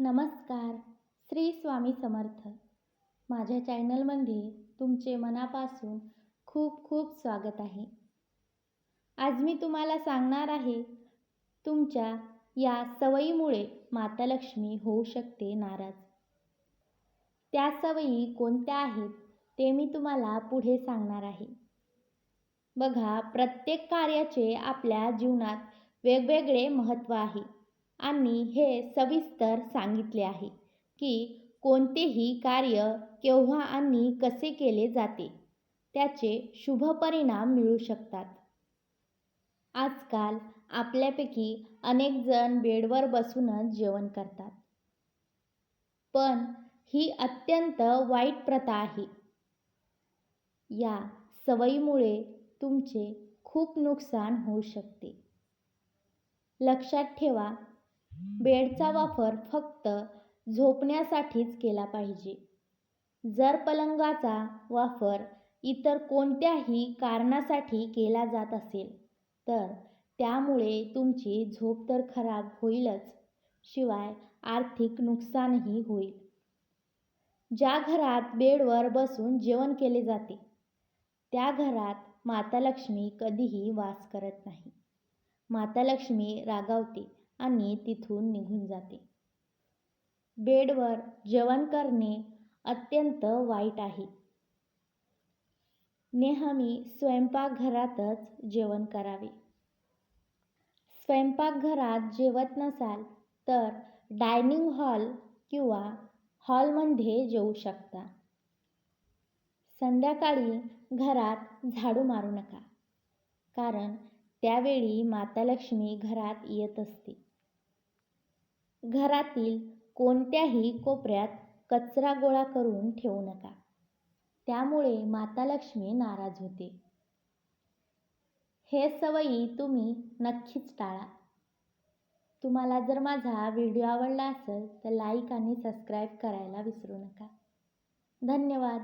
नमस्कार श्री स्वामी समर्थ. माझ्या चॅनलमध्ये तुमचे मनापासून खूप खूप स्वागत आहे. आज मी तुम्हाला सांगणार आहे तुमच्या या सवयीमुळे माता लक्ष्मी होऊ शकते नाराज. त्या सवयी कोणत्या आहेत ते मी तुम्हाला पुढे सांगणार आहे. बघा प्रत्येक कार्याचे आपल्या जीवनात वेगवेगळे महत्त्व आहे. आणि हे सविस्तर सांगितले आहे की कोणतेही कार्य केव्हा आणि कसे केले जाते त्याचे शुभ परिणाम मिळू शकतात. आजकाल आपल्यापैकी अनेक जण बेडवर बसूनच जेवण करतात. पण ही अत्यंत वाईट प्रथा आहे. या सवयीमुळे तुमचे खूप नुकसान होऊ शकते. लक्षात ठेवा बेडचा वापर फक्त झोपण्यासाठीच केला पाहिजे. जर पलंगाचा वापर इतर कोणत्याही कारणासाठी केला जात असेल तर त्यामुळे तुमची झोप तर खराब होईलच. शिवाय आर्थिक नुकसानही होईल. ज्या घरात बेडवर बसून जेवण केले जाते त्या घरात माता लक्ष्मी कधीही वास करत नाही. माता लक्ष्मी रागावते. आणि तिथून निघून जाते. बेडवर जेवण करणे अत्यंत वाईट आहे. नेहमी स्वयंपाकघरातच जेवण करावे. स्वयंपाकघरात जेवत नसाल तर डायनिंग हॉल किंवा हॉलमध्ये जेवू शकता. संध्याकाळी घरात झाडू मारू नका कारण त्यावेळी माता लक्ष्मी घरात येत असते. घरातील कोणत्याही कोपऱ्यात कचरा गोळा करून ठेवू नका. त्यामुळे माता लक्ष्मी नाराज होते. हे सवयी तुम्ही नक्कीच टाळा. तुम्हाला जर माझा व्हिडिओ आवडला असेल तर लाईक आणि सबस्क्राईब करायला विसरू नका. धन्यवाद.